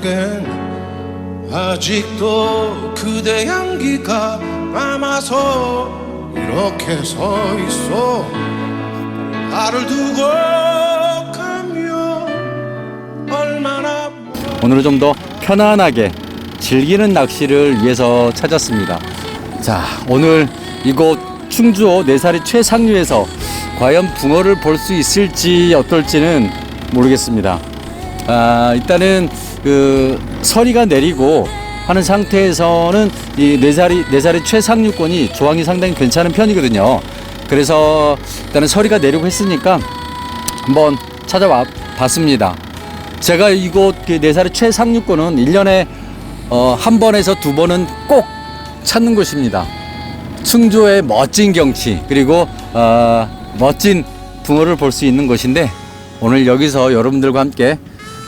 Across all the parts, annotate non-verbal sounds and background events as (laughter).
턱엔 아직도 그대 향기가 남아서 이렇게 서 있어 나를 두고 가면 얼마나 오늘은 좀 더 편안하게 즐기는 낚시를 위해서 찾았습니다. 자, 오늘 이곳 충주호 네사리 최상류에서 과연 붕어를 볼 수 있을지 어떨지는 모르겠습니다. 아, 일단은 그 서리가 내리고 하는 상태에서는 이 네사리 네사리 최상류권이 조항이 상당히 괜찮은 편이거든요. 그래서 일단은 서리가 내리고 했으니까 한번 찾아와 봤습니다. 제가 이곳 그 네사리 최상류권은 1년에 어, 한 번에서 두 번은 꼭 찾는 곳입니다. 충주의 멋진 경치 그리고 어, 멋진 붕어를 볼 수 있는 곳인데 오늘 여기서 여러분들과 함께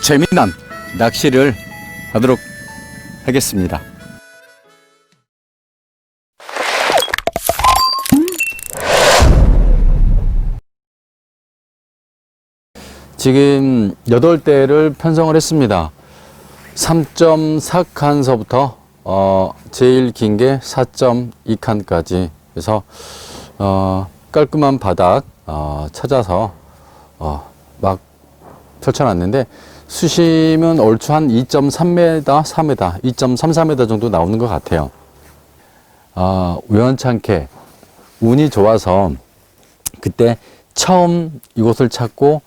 재미난 낚시를 하도록 하겠습니다. 지금 8대를 편성을 했습니다. 3.4칸서부터 어, 제일 긴 게 4.2칸까지 그래서 어, 깔끔한 바닥 어, 찾아서 어, 막 펼쳐놨는데 수심은 얼추 한 2.3m, 4m, 2.33m 정도 나오는 것 같아요. 아, 우연찮게 운이 좋아서 그때 처음 이곳을 찾고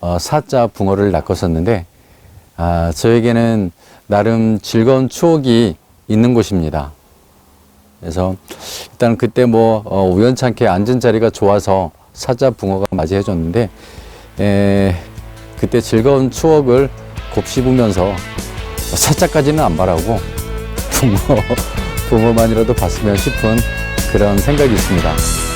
어, 사자 붕어를 낚았었는데 아, 저에게는 나름 즐거운 추억이 있는 곳입니다. 그래서 일단 그때 뭐 어, 우연찮게 앉은 자리가 좋아서 사자 붕어가 맞이해 줬는데 에, 그때 즐거운 추억을 곱씹으면서 사자까지는 안 바라고 붕어 붕어만이라도 봤으면 싶은 그런 생각이 있습니다.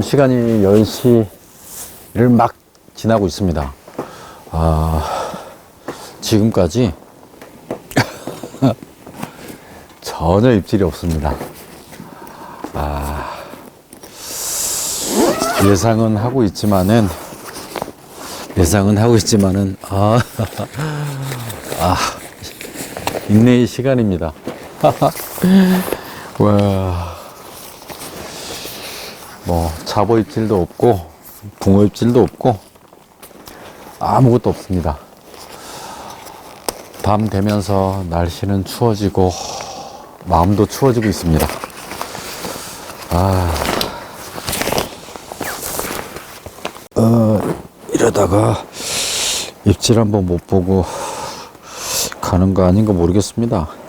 지금 시간이 10시를 막 지나고 있습니다. 아, 지금까지 (coughs) 전혀 입질이 없습니다. 아, 예상은 하고 있지만은, 예상은 하고 있지만은, 아, (laughs) 아, 인내의 시간입니다. (laughs) 와. 뭐 잡어 입질도 없고 붕어 입질도 없고 아무것도 없습니다. 밤 되면서 날씨는 추워지고 마음도 추워지고 있습니다. 아, 어, 이러다가 입질 한번 못 보고 가는 거 아닌 가 모르겠습니다.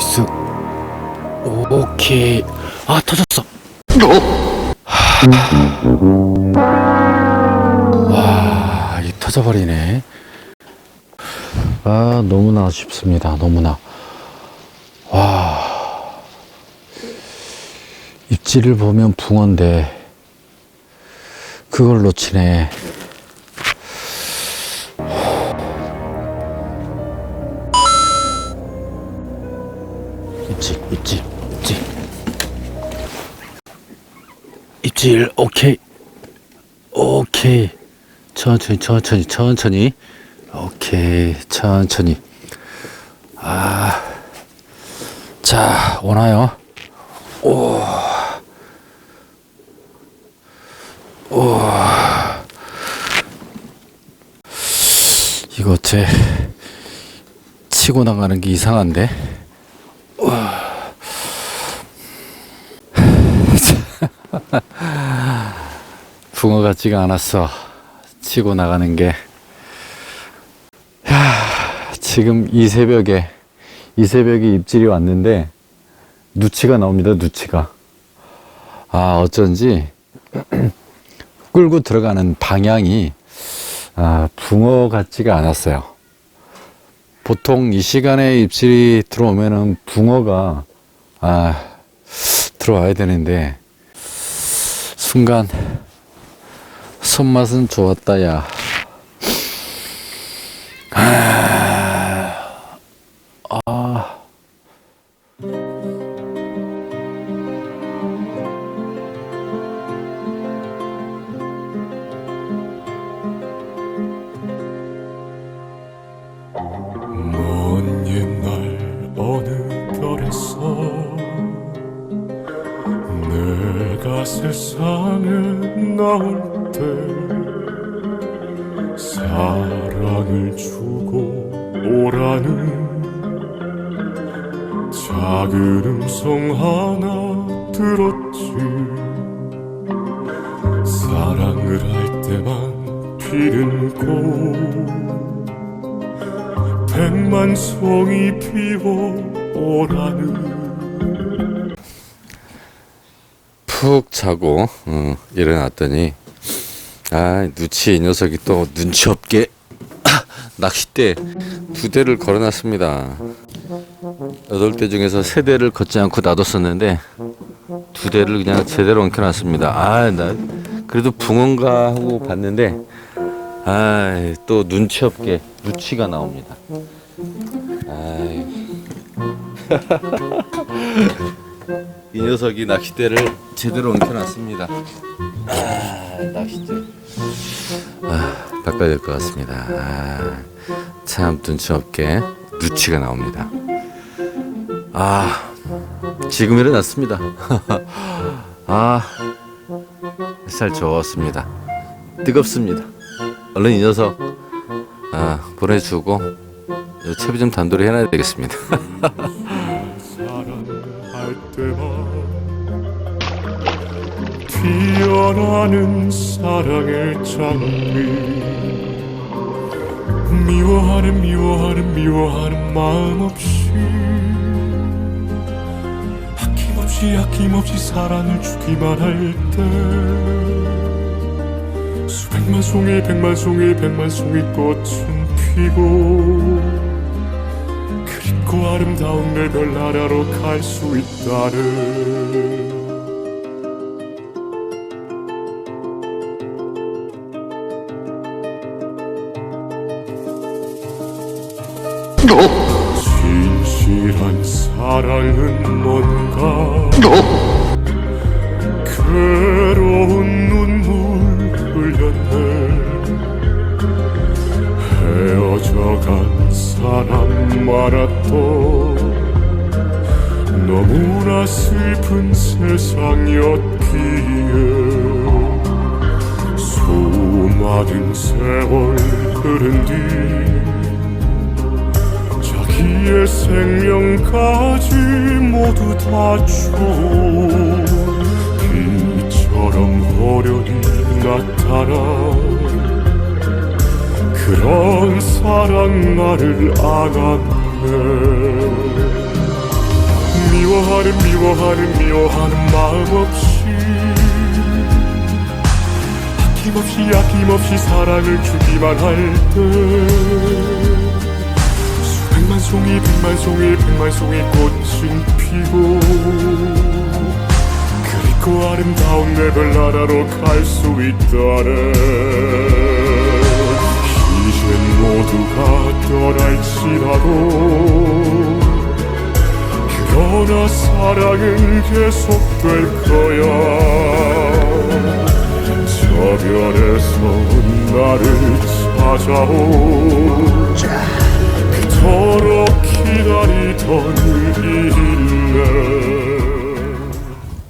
나이스. 오케이. 아, 터졌어. 와, 이 터져버리네. 아, 너무나 아쉽습니다. 너무나. 와. 입질을 보면 붕어인데, 그걸 놓치네. 질, 오케이. 오케이. 천천히, 천천히, 천천히. 오케이, 천천히. 아. 자, 오나요? 이거 제 치고 나가는 게 이상한데? 우와. 붕어 같지가 않았어. 치고 나가는 게. 야, 지금 이 새벽에, 이 새벽에 입질이 왔는데, 누치가 나옵니다, 누치가. 아, 어쩐지, (clears throat) 끌고 들어가는 방향이, 아, 붕어 같지가 않았어요. 보통 이 시간에 입질이 들어오면은 붕어가 아, 들어와야 되는데 순간 손맛은 좋았다 야. 먼 피는 꽃 백만 송이 피워 오라는 푹 자고 어, 일어났더니 아 누치 이 녀석이 또 눈치 없게 (clears throat) 낚싯대 두 대를 걸어놨습니다. 여덟 대 중에서 세 대를 걷지 않고 놔뒀었는데 두 대를 그냥 제대로 엉켜놨습니다. 아나 그래도 붕어인가 하고 봤는데 아또 눈치 없게 누치가 나옵니다. 아이. (laughs) 이 녀석이 낚싯대를 제대로 엉켜놨습니다. 아, 낚싯대. 아, 바꿔야 될 것 같습니다. 아, 참 눈치 없게 누치가 나옵니다. 아, 지금 일어났습니다. (laughs) 아, 살 좋았습니다. 뜨겁습니다. 얼른 이 녀석 아, 보내주고 요 채비 좀 단도리 해놔야 되겠습니다. 피어나는 사랑의 장미 미워하는 미워하는 미워하는 마음 없이 아낌없이 아낌없이 사랑을 주기만 할때 수백만 송이 백만 송이 백만 송이 꽃은 피고 그립고 아름다운 내 별나라로 갈 수 있다는 진실한 사랑은 뭔가? 괴로 말았던 너무나 슬픈 세상이었기에 수많은 세월 흐른 뒤 자기의 생명까지 모두 다줘 비처럼 호련히 나타나 그런 사랑 나를 안았네 미워하는 미워하는 미워하는 마음 없이 아낌없이 아낌없이 사랑을 주기만 할때 수백만 송이 백만 송이 백만 송이 꽃은 피고 그리고 아름다운 내별 나라로 갈 수 있다네 사랑은 계속될 거야 저 별에서 나를 찾아오 그토록 기다리던 일래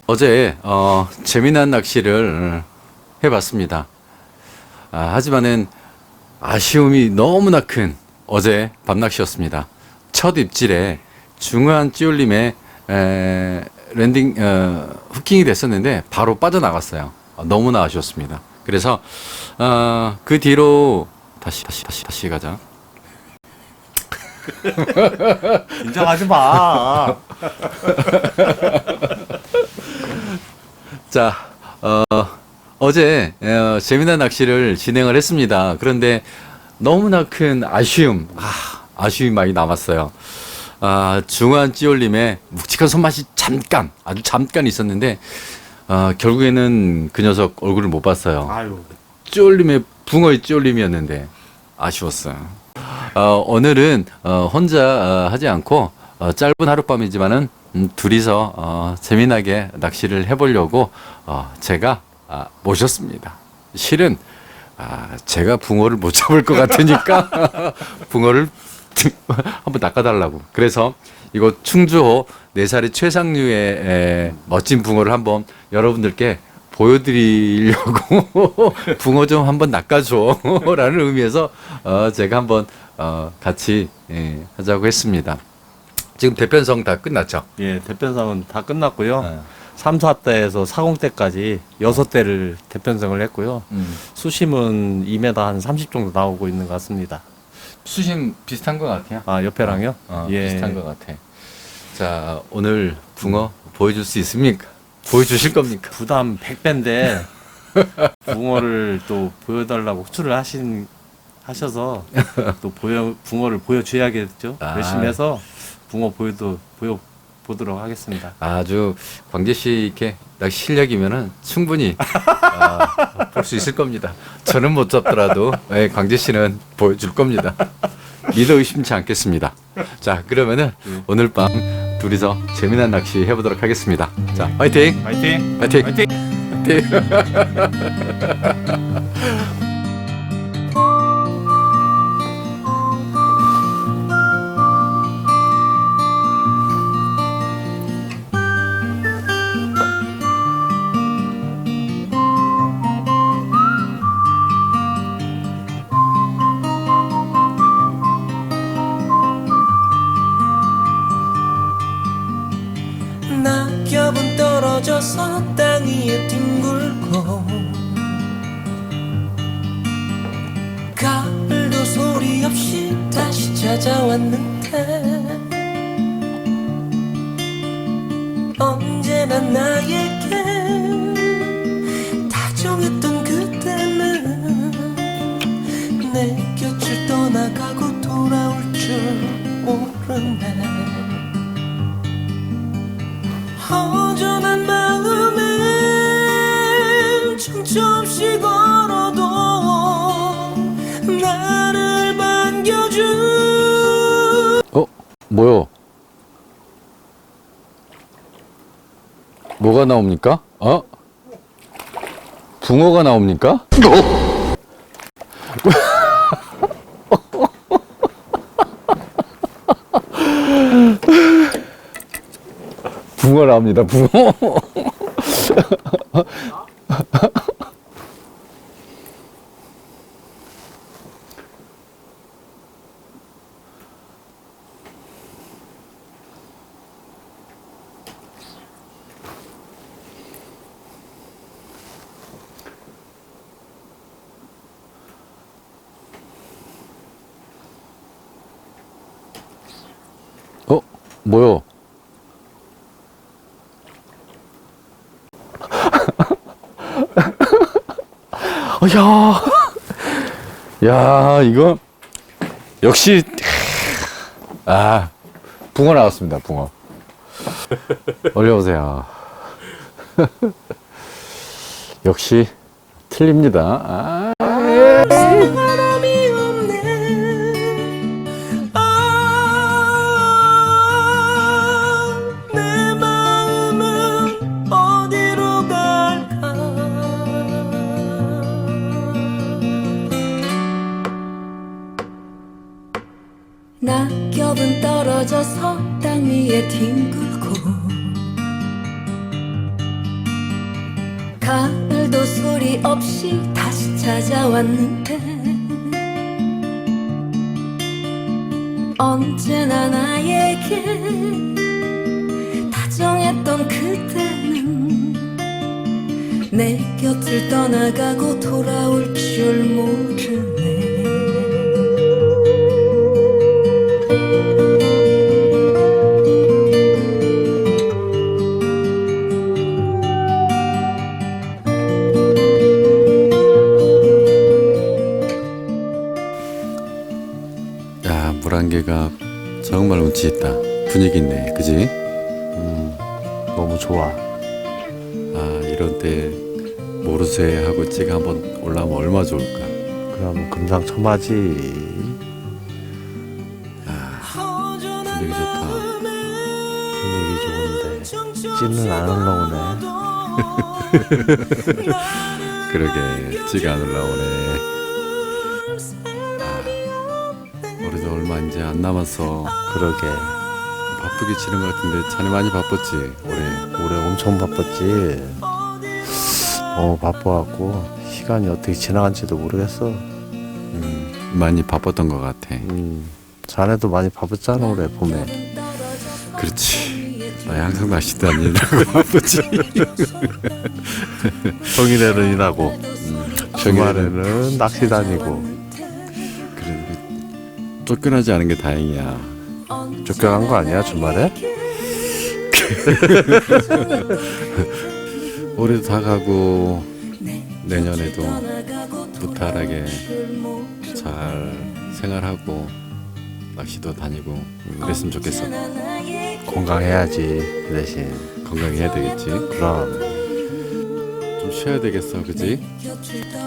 어제 어, 재미난 낚시를 해봤습니다. 아, 하지만은 아쉬움이 너무나 큰 어제 밤낚시였습니다. 첫 입질에 중요한 찌올림에 에, 랜딩 어, 후킹이 됐었는데 바로 빠져나갔어요. 어, 너무나 아쉬웠습니다. 그래서 어, 그 뒤로 다시 다시 다시 다시 가자. (laughs) 인정하지 마. (laughs) 자, 어, 어제 어, 재미난 낚시를 진행을 했습니다. 그런데 너무나 큰 아쉬움, 아, 아쉬움이 많이 남았어요. 아, 중한 찌올림의 묵직한 손맛이 잠깐, 아주 잠깐 있었는데, 어, 결국에는 그 녀석 얼굴을 못 봤어요. 아유. 찌올림의 붕어의 찌올림이었는데 아쉬웠어요. 어, 오늘은 어, 혼자 어, 하지 않고 어, 짧은 하룻밤이지만은 음, 둘이서 어, 재미나게 낚시를 해보려고 어, 제가 아, 모셨습니다. 실은 아, 제가 붕어를 못 잡을 것 같으니까 (laughs) 붕어를 (laughs) 한번 낚아달라고. 그래서 이곳 충주호 네 살의 최상류의 에, 멋진 붕어를 한번 여러분들께 보여드리려고 (laughs) 붕어 좀 한번 낚아줘라는 (laughs) 의미에서 어, 제가 한번 어, 같이 예, 하자고 했습니다. 지금 대편성 다 끝났죠? 예, 대편성은 다 끝났고요. 네. 3, 4대에서 40대까지 6대를 대편성을 했고요. 음. 수심은 2m 한 30 정도 나오고 있는 것 같습니다. 수심 비슷한 것 같아요. 아, 옆에랑요? 어, 예. 비슷한 것 같아. 자 오늘 붕어 보여줄 수 있습니까? 보여주실 겁니까? (laughs) 부담 100배인데 붕어를 또 보여달라고 호출을 하신 하셔서 또 보여 붕어를 보여줘야겠죠. 아. 열심히 해서 붕어 보여도 보여 보도록 하겠습니다. 아주 광재 씨 이렇게 낚시 실력이면은 충분히 아, 볼수 있을 겁니다. 저는 못 잡더라도 예, 광재 씨는 보여줄 겁니다. 믿어 의심치 않겠습니다. 자 그러면은 오늘 밤 둘이서 재미난 낚시 해보도록 하겠습니다. 자 화이팅! 화이팅! 화이팅! 화이팅! 화이팅! (laughs) 떨어져서 땅 위에 뒹굴고 가을도 소리 없이 다시 찾아왔는데 언제나 나에게 다정했던 그때는 내 곁을 떠나가고 돌아올 줄 모르네. 허 뭐가 나옵니까? 어? 붕어가 나옵니까? 붕어 나옵니다. 붕어. 뭐요? 어, (laughs) 야, 야, 이거 역시 아 붕어 나왔습니다. 붕어. 올려보세요. (laughs) 역시 틀립니다. 아, 떨어져서 땅 위에 뒹굴고 가을도 소리 없이 다시 찾아왔는데 언제나 나에게 다정했던 그대는 내 곁을 떠나가고 돌아올 줄 모르네 야 물안개가 정말 운치 있다. 분위기 있네, 그지? 너무 좋아. 아 이런 때 모르쇠 하고 찌가 한번 올라오면 얼마 좋을까. 그럼 금상첨화지. 분위기 좋다. 분위기 좋은데 찌는 안 올라오네. (laughs) 그러게 찌가 안 올라오네. 얼마 이제 안 남았어. 그러게. 바쁘게 지는 것 같은데 자네 많이 바빴지 올해. 올해 엄청 바빴지. 어 바빠갖고 시간이 어떻게 지나간지도 모르겠어. 음, 많이 바빴던 것 같아. 음, 자네도 많이 바빴잖아 올해 봄에. 그렇지. 나 항상 날씨 다니느라고 (laughs) 바쁘지. 평일에는 일하고 주말에는 낚시 다니고 쫓겨나지 않은 게 다행이야. 쫓겨난 거 아니야 주말에? (laughs) 올해도 다 가고 내년에도 무탈하게 잘 생활하고 낚시도 다니고 그랬으면 좋겠어. 건강해야지 그 대신. 건강해야 되겠지. 그럼 좀 쉬어야 되겠어, 그지?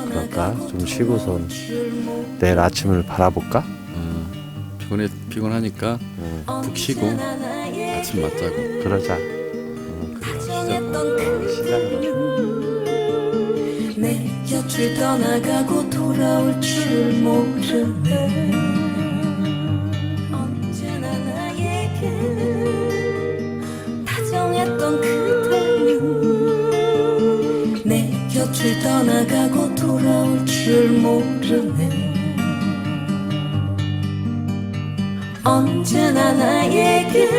그럴까? 좀 쉬고선 내일 아침을 바라볼까? 어, 피곤하니까 응, 푹 쉬고 아침 맞자고. 그러자. 다정했던 시작은 내 곁을 떠나가고 돌아올 줄 모르네 언제나 나에게 다정했던 그대는 내 곁을 떠나가고 돌아올 줄 모르네 언제나 나에게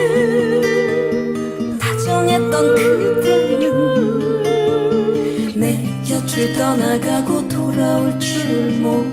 다정했던 그대는 내 곁을 떠나가고 돌아올 줄 모르네